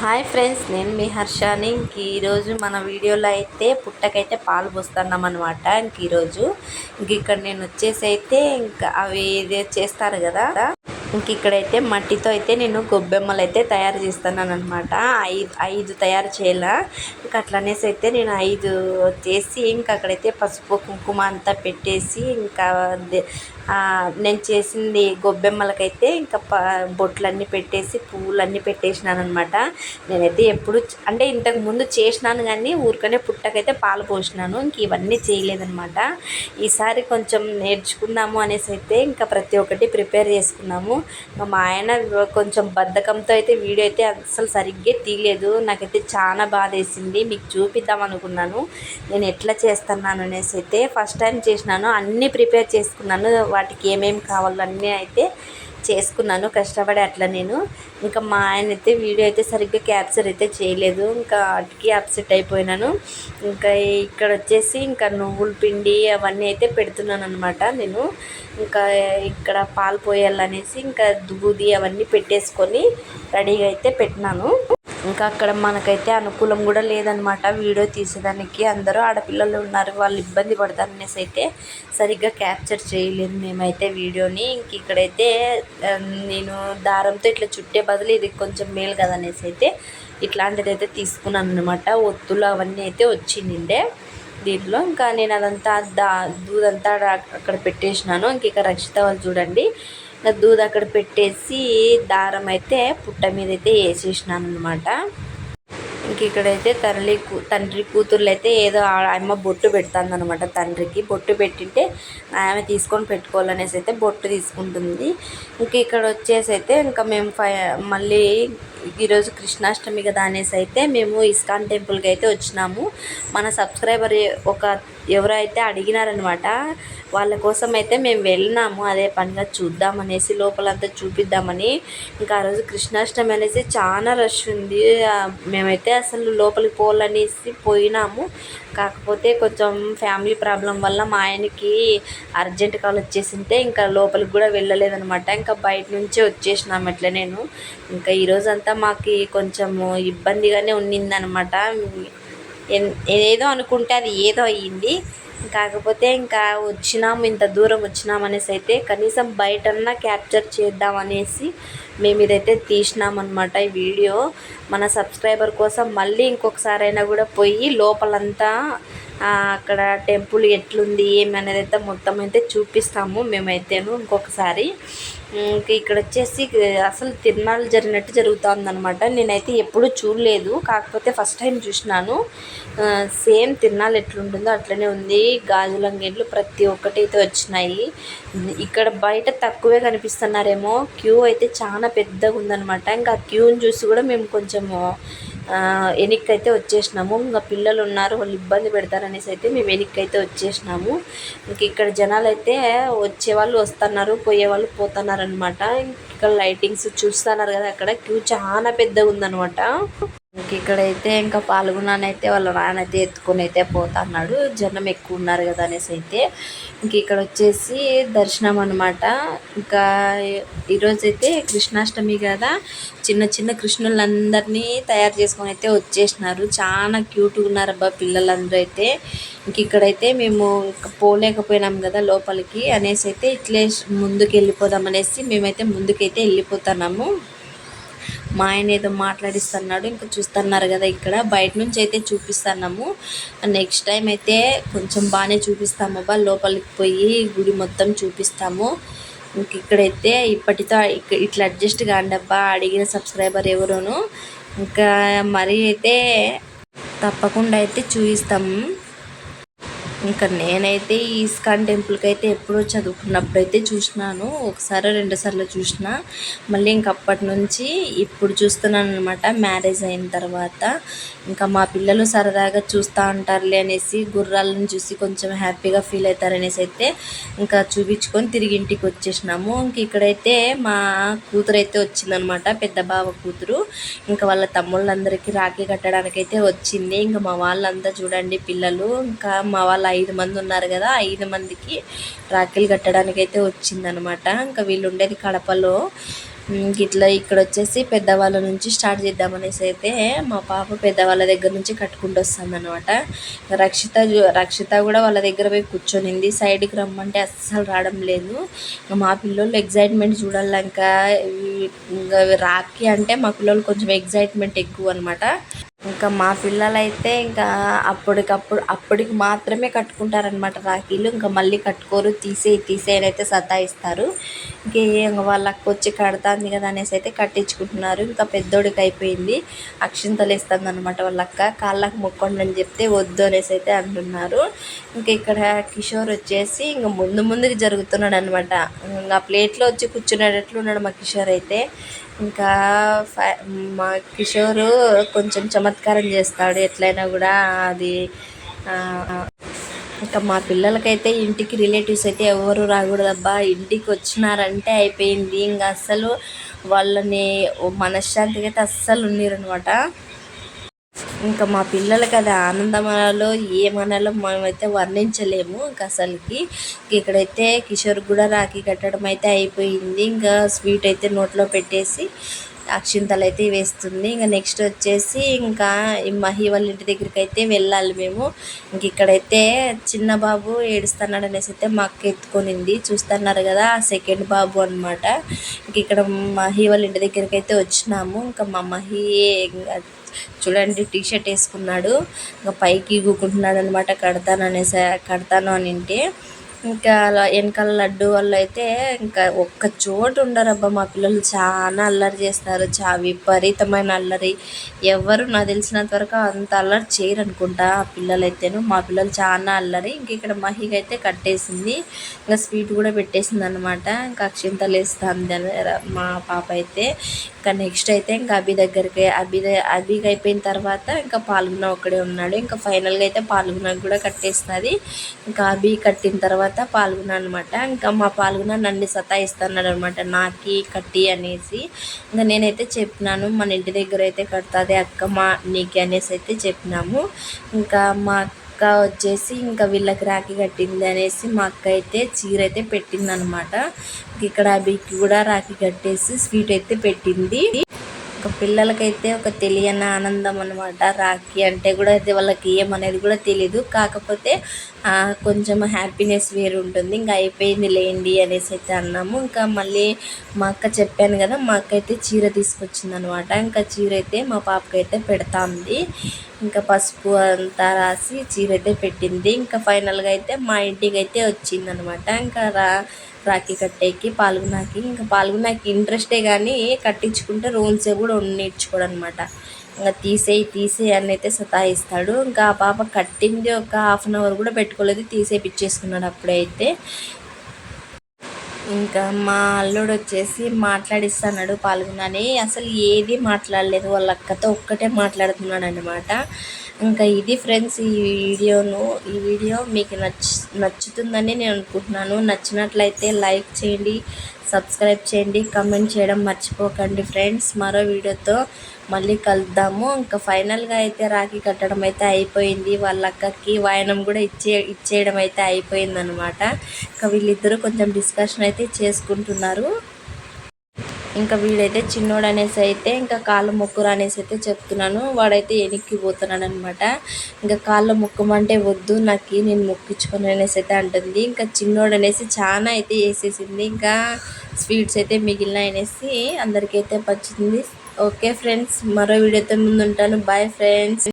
Hi friends నేను మీ హర్షాని. ఇంక ఈరోజు మన వీడియోలో అయితే పుట్టకైతే పాలు పోస్తున్నాం అనమాట ఇంక ఈరోజు. ఇంక ఇక్కడ నేను వచ్చేసి అయితే ఇంకా అవి ఇది చేస్తారు కదా. ఇంక ఇక్కడైతే మట్టితో అయితే నేను గొబ్బెమ్మలు అయితే తయారు చేస్తున్నాను అనమాట ఐదు ఐదు తయారు చేయాల? ఇంకా అట్లనేసి అయితే నేను ఐదు చేసి ఇంకా అక్కడైతే పసుపు కుంకుమ అంతా పెట్టేసి ఇంకా నేను చేసింది గొబ్బెమ్మలకైతే ఇంకా ప బొట్లన్నీ పెట్టేసి పువ్వులన్నీ పెట్టేసినాను అనమాట నేనైతే ఎప్పుడు అంటే ఇంతకు ముందు చేసినాను కానీ ఊరికనే పుట్టకైతే పాలు పోసినాను. ఇంక ఇవన్నీ చేయలేదనమాట ఈసారి కొంచెం నేర్చుకుందాము అనేసి అయితే ఇంకా ప్రతి ఒక్కటి ప్రిపేర్ చేసుకున్నాము. మా ఆయన కొంచెం బద్ధకంతో అయితే వీడియో అయితే అసలు సరిగ్గా తీయలేదు. నాకైతే చాలా బాధ వేసింది మీకు చూపిద్దాం అనుకున్నాను. నేను ఎట్లా చేస్తున్నాను అనేసి అయితే ఫస్ట్ టైం చేసినాను. అన్నీ ప్రిపేర్ చేసుకున్నాను. వాటికి ఏమేమి కావాలో అన్నీ అయితే చేసుకున్నాను కష్టపడి అట్లా నేను. ఇంకా మా ఆయన అయితే వీడియో అయితే సరిగ్గా క్యాప్చర్ అయితే చేయలేదు. ఇంకా అటుకి అప్సెట్ అయిపోయినాను. ఇంకా ఇక్కడ వచ్చేసి ఇంకా నువ్వుల పిండి అవన్నీ అయితే పెడుతున్నాను అనమాట నేను. ఇంకా ఇక్కడ పాలు పోయాలనేసి ఇంకా దూది అవన్నీ పెట్టేసుకొని రెడీగా అయితే పెట్టినాను. ఇంకా అక్కడ మనకైతే అనుకూలం కూడా లేదనమాట వీడియో తీసేదానికి అందరూ ఆడపిల్లలు ఉన్నారు. వాళ్ళు ఇబ్బంది పడతారు అనేసి అయితే సరిగ్గా క్యాప్చర్ చేయలేదు మేమైతే వీడియోని. ఇంక ఇక్కడైతే నేను దారంతో ఇట్లా చుట్టే బదులు ఇది కొంచెం మేలు కదా అనేసి అయితే ఇట్లాంటిది అయితే తీసుకున్నాను అనమాట ఒత్తులు అవన్నీ అయితే వచ్చిండే దీంట్లో. ఇంకా నేను అదంతా దా దూదంతా అక్కడ పెట్టేసినాను. ఇంక ఇక రక్షిత వాళ్ళు చూడండి. దూది అక్కడ పెట్టేసి దారం అయితే పుట్ట మీద అయితే వేసేసినాను అనమాట ఇంక ఇక్కడైతే తల్లి తండ్రి కూతుర్లు అయితే ఏదో ఆ- ఆమె బొట్టు పెడుతుంది అనమాట తండ్రికి. బొట్టు పెట్టింటే ఆమె తీసుకొని పెట్టుకోవాలనేసి అయితే బొట్టు తీసుకుంటుంది. ఇంక ఇక్కడ వచ్చేసి అయితే ఇంకా మేము ఫై మళ్ళీ ఈరోజు కృష్ణాష్టమి కదా అనేసి అయితే మేము ఇస్కాన్ టెంపుల్కి అయితే వచ్చినాము. మన సబ్స్క్రైబర్ ఒక ఎవరైతే అడిగినారనమాట వాళ్ళ కోసం అయితే మేము వెళ్ళినాము అదే పనిగా చూద్దామనేసి లోపలంతా చూపిద్దామని. ఇంకా ఆ రోజు కృష్ణాష్టమి అనేసి చాలా రష్ ఉంది. మేమైతే అసలు లోపలికి పోవాలనేసి పోయినాము. కాకపోతే కొంచెం ఫ్యామిలీ ప్రాబ్లం వల్ల మా ఆయనకి అర్జెంట్ కాల్ వచ్చేసింటే ఇంకా లోపలికి కూడా వెళ్ళలేదనమాట. ఇంకా బయట నుంచే వచ్చేసినాము ఎట్లా నేను. ఇంకా ఈరోజంతా మాకు కొంచెము ఇబ్బందిగానే ఉన్నిందనమాట. ఏదో అనుకుంటే అది ఏదో అయ్యింది. కాకపోతే ఇంకా వచ్చినాము ఇంత దూరం వచ్చినాం అనేసి అయితే కనీసం బయటన్నా క్యాప్చర్ చేద్దాం అనేసి మేము ఇదైతే తీసినామన్నమాట ఈ వీడియో. మన సబ్స్క్రైబర్ కోసం మళ్ళీ ఇంకొకసారైనా కూడా పోయి లోపలంతా అక్కడ టెంపుల్ ఎట్లుంది ఏమి అనేది అయితే మొత్తం అయితే చూపిస్తాము మేమైతేను ఇంకొకసారి. ఇక్కడ వచ్చేసి అసలు తిరునాళ్ళు జరిగినట్టు జరుగుతుందనమాట నేనైతే ఎప్పుడూ చూడలేదు కాకపోతే ఫస్ట్ టైం చూసినాను. సేమ్ తిరునాళ్ళు ఎట్లుంటుందో అట్లనే ఉంది. గాజుల అంగళ్ళు ప్రతి ఒక్కటి అయితే వచ్చినాయి. ఇక్కడ బయట తక్కువే కనిపిస్తున్నారేమో. క్యూ అయితే చాలా పెద్దగా ఉందనమాట ఇంకా ఆ క్యూని చూసి కూడా మేము కొంచెము వెనక్కి అయితే వచ్చేసినాము. ఇంకా పిల్లలు ఉన్నారు వాళ్ళు ఇబ్బంది పెడతారనేసి అయితే మేము వెనక్కి అయితే వచ్చేసినాము. ఇంక ఇక్కడ జనాలు అయితే వచ్చే వాళ్ళు వస్తున్నారు పోయే వాళ్ళు పోతున్నారు అనమాట ఇక్కడ లైటింగ్స్ చూస్తున్నారు కదా అక్కడ. క్యూ చాలా పెద్దగా ఉందనమాట ఇంక ఇక్కడైతే ఇంకా పాల్గొన్నానైతే వాళ్ళ నాన్న అయితే ఎత్తుకొని అయితే పోతున్నాడు. జనం ఎక్కువ ఉన్నారు కదా అనేసి అయితే ఇంక ఇక్కడ వచ్చేసి దర్శనం అనమాట ఇంకా ఈరోజు అయితే కృష్ణాష్టమి కదా. చిన్న చిన్న కృష్ణులందరినీ తయారు చేసుకొని అయితే వచ్చేసినారు. చాలా క్యూట్గా ఉన్నారు అబ్బా పిల్లలందరూ అయితే. ఇంక ఇక్కడైతే మేము పోలేకపోయినాం కదా లోపలికి అనేసి అయితే ఇట్లే ముందుకు వెళ్ళిపోదాం అనేసి మేమైతే ముందుకైతే వెళ్ళిపోతున్నాము. మా ఆయన ఏదో మాట్లాడిస్తున్నాడు ఇంకా చూస్తున్నారు కదా ఇక్కడ. బయట నుంచి అయితే చూపిస్తున్నాము. నెక్స్ట్ టైం అయితే కొంచెం బాగానే చూపిస్తాము అబ్బా లోపలికి పోయి గుడి మొత్తం చూపిస్తాము. ఇంక ఇక్కడైతే ఇప్పటితో ఇట్లా అడ్జస్ట్ కాండబ్బా అడిగిన సబ్స్క్రైబర్ ఎవరును. ఇంకా మరి అయితే తప్పకుండా అయితే చూపిస్తాము ఇంకా నేనైతే ఈ ఇస్కాన్ టెంపుల్కి అయితే ఎప్పుడో చదువుకున్నప్పుడు అయితే చూసినాను. ఒకసారి రెండు సార్లు చూసిన. మళ్ళీ ఇంక అప్పటి నుంచి ఇప్పుడు చూస్తున్నాను అనమాట మ్యారేజ్ అయిన తర్వాత ఇంకా మా పిల్లలు సరదాగా చూస్తూ ఉంటారులే అనేసి గుర్రాలను చూసి కొంచెం హ్యాపీగా ఫీల్ అవుతారనేసి అయితే ఇంకా చూపించుకొని తిరిగి ఇంటికి వచ్చేసినాము. ఇంక ఇక్కడైతే మా కూతురు అయితే వచ్చిందనమాట పెద్ద బావ కూతురు. ఇంకా వాళ్ళ తమ్ముళ్ళందరికీ రాఖీ కట్టడానికి అయితే వచ్చింది. ఇంకా మా వాళ్ళంతా చూడండి పిల్లలు. ఇంకా మా వాళ్ళ ఐదు మంది ఉన్నారు కదా ఐదు మందికి రాఖీలు కట్టడానికి అయితే వచ్చిందనమాట ఇంకా వీళ్ళు ఉండేది కడపలో. ఇట్లా ఇక్కడ వచ్చేసి పెద్దవాళ్ళ నుంచి స్టార్ట్ చేద్దామనేసి అయితే మా పాప పెద్దవాళ్ళ దగ్గర నుంచి కట్టుకుంటూ వస్తుందన్నమాట. రక్షిత రక్షిత కూడా వాళ్ళ దగ్గర పోయి కూర్చొనింది. సైడ్కి రమ్మంటే అస్సలు రావడం లేదు. మా పిల్లలు ఎగ్జైట్మెంట్ చూడాలి ఇంకా ఇంకా రాఖీ అంటే మా పిల్లలు కొంచెం ఎగ్జైట్మెంట్ ఎక్కువ అనమాట ఇంకా మా పిల్లలు అయితే ఇంకా అప్పటికప్పుడు అప్పటికి మాత్రమే కట్టుకుంటారనమాట రాఖీలు. ఇంకా మళ్ళీ కట్టుకోరు తీసేయి తీసేయని అయితే సతాయిస్తారు. ఇంకే ఇంకా వాళ్ళ అక్క వచ్చి కడతాంది కదా అనేసి అయితే కట్టించుకుంటున్నారు. ఇంకా పెద్దోడికి అయిపోయింది. అక్షింతలు వేస్తుంది అనమాట వాళ్ళ అక్క. కాళ్ళకు మొక్కండి అని చెప్తే వద్దు అనేసి అయితే అంటున్నారు. ఇంకా ఇక్కడ కిషోర్ వచ్చేసి ఇంకా ముందు ముందుకు జరుగుతున్నాడు అనమాట ఇంకా ప్లేట్లో వచ్చి కూర్చునేటట్లు ఉన్నాడు మా కిషోర్ అయితే. ఇంకా మా కిషోర్ కొంచెం చమత్కారం చేస్తాడు ఎట్లయినా కూడా అది ఇంకా మా పిల్లలకైతే ఇంటికి రిలేటివ్స్ అయితే ఎవరు రాకూడదబ్బా. ఇంటికి వచ్చినారంటే అయిపోయింది. ఇంకా అస్సలు వాళ్ళని మనశ్శాంతికి అయితే అస్సలు ఉన్నారనమాట ఇంకా మా పిల్లలకి అది ఆనందమనాలో ఏమనాలో మనమైతే వర్ణించలేము. ఇంకా అసలుకి ఇక్కడైతే కిషోర్ కూడా రాఖీ కట్టడం అయితే అయిపోయింది. ఇంకా స్వీట్ అయితే నోట్లో పెట్టేసి అక్షింతలు అయితే వేస్తుంది. ఇంకా నెక్స్ట్ వచ్చేసి ఇంకా మహి వాళ్ళ ఇంటి దగ్గరికి అయితే వెళ్ళాలి మేము. ఇంక ఇక్కడైతే చిన్న బాబు ఏడుస్తున్నాడు అనేసి అయితే మా అక్క ఎత్తుకొనింది. చూస్తున్నారు కదా ఆ సెకండ్ బాబు అనమాట ఇంక ఇక్కడ మహి వాళ్ళ ఇంటి దగ్గరికి అయితే వచ్చినాము. ఇంకా మా మహి చూడండి టీ షర్ట్ వేసుకున్నాడు. ఇంకా పైకి గూకుంటున్నాడు అనమాట కడతాను అనేసి కడతాను అని అంటే ఇంకా అలా వెనకాల లడ్డు వాళ్ళు అయితే ఇంకా ఒక్క చోటు ఉండరబ్బా. మా పిల్లలు చాలా అల్లరి చేస్తారు. చా విపరీతమైన అల్లరి. ఎవరు నాకు తెలిసినంత వరకు అంత అల్లరి చేయరు అనుకుంటా ఆ పిల్లలైతేను. మా పిల్లలు చాలా అల్లరి. ఇంక ఇక్కడ మహికి అయితే కట్టేసింది. ఇంకా స్వీట్ కూడా పెట్టేసింది అనమాట ఇంకా అక్షింతలు వేస్తుంది మా పాప అయితే ఇంకా నెక్స్ట్ అయితే ఇంకా అభి దగ్గరికి అభి ద- అభికి అయిపోయిన తర్వాత ఇంకా పాల్గొన ఒక్కడే ఉన్నాడు. ఇంకా ఫైనల్గా అయితే పాల్గొనకు కూడా కట్టేస్తుంది. ఇంకా అభి కట్టిన తర్వాత పాల్గొన అనమాట ఇంకా మా పాల్గొన నన్ను సతాయిస్తున్నాడు అనమాట నాకి కట్టి అనేసి. ఇంకా నేనైతే చెప్పినాను మన ఇంటి దగ్గర అయితే కడుతుంది అక్క మా నీకి అనేసి అయితే చెప్పినాము. ఇంకా మా అక్క వచ్చేసి ఇంకా వీళ్ళకి రాఖీ కట్టింది అనేసి మా అక్క అయితే చీర అయితే పెట్టింది అనమాట ఇక్కడ అభికి కూడా రాఖీ కట్టేసి స్వీట్ అయితే పెట్టింది. ఒక పిల్లలకైతే ఒక తెలియని ఆనందం అనమాట రాఖీ అంటే కూడా అయితే వాళ్ళకి ఏమనేది కూడా తెలీదు. కాకపోతే కొంచెం హ్యాపీనెస్ వేరు ఉంటుంది. ఇంకా అయిపోయింది లేండి అనేసి అయితే అన్నాము. ఇంకా మళ్ళీ మా అక్క చెప్పాను కదా మా అక్క అయితే చీర తీసుకొచ్చింది అనమాట ఇంకా చీర అయితే మా పాపకి అయితే పెడతా ఉంది. ఇంకా పసుపు అంతా రాసి చీర అయితే పెట్టింది. ఇంకా ఫైనల్గా అయితే మా ఇంటికి అయితే వచ్చింది అనమాట ఇంకా రా రాఖీ కట్టేకి పాల్గొనాకి. ఇంకా పాల్గొనాకి ఇంట్రెస్టే కానీ కట్టించుకుంటే రూమ్స్ కూడా నేర్చుకోడు అనమాట ఇంకా తీసేయి తీసేయి అని అయితే సతాయిస్తాడు. ఇంకా ఆ పాప కట్టింది ఒక హాఫ్ అన్ అవర్ కూడా పెట్టుకోలేదు తీసేపిచ్చేసుకున్నాడు అప్పుడైతే. ఇంకా మా అల్లుడు వచ్చేసి మాట్లాడిస్తున్నాడు పాల్గొనని. అసలు ఏది మాట్లాడలేదు వాళ్ళ అక్కతో ఒక్కటే మాట్లాడుతున్నాడు అనమాట ఇంకా ఇది ఫ్రెండ్స్ ఈ వీడియోను ఈ వీడియో మీకు నచ్ నచ్చుతుందని నేను అనుకుంటున్నాను. నచ్చినట్లయితే లైక్ చేయండి సబ్స్క్రైబ్ చేయండి కమెంట్ చేయడం మర్చిపోకండి ఫ్రెండ్స్. మరో వీడియోతో మళ్ళీ కలుద్దాము. ఇంకా ఫైనల్గా అయితే రాఖీ కట్టడం అయితే అయిపోయింది. వాళ్ళ అక్కకి వాయనం కూడా ఇచ్చే ఇచ్చేయడం అయితే అయిపోయింది అనమాట ఇంకా వీళ్ళిద్దరూ కొంచెం డిస్కషన్ అయితే చేసుకుంటున్నారు. ఇంకా వీడైతే చిన్నోడు అనేసి అయితే ఇంకా కాళ్ళ మొక్కురు అనేసి అయితే చెప్తున్నాను. వాడైతే వెనక్కి పోతున్నాడు అనమాట ఇంకా కాళ్ళ మొక్కమంటే వద్దు నాకు నేను మొక్కించుకొని అనేసి అయితే అంటుంది. ఇంకా చిన్నోడు అనేసి చాలా అయితే వేసేసింది. ఇంకా స్వీట్స్ అయితే మిగిలినాయి అనేసి అందరికైతే పచ్చింది. ఓకే ఫ్రెండ్స్ మరో వీడియోతో ముందు ఉంటాను బాయ్ ఫ్రెండ్స్.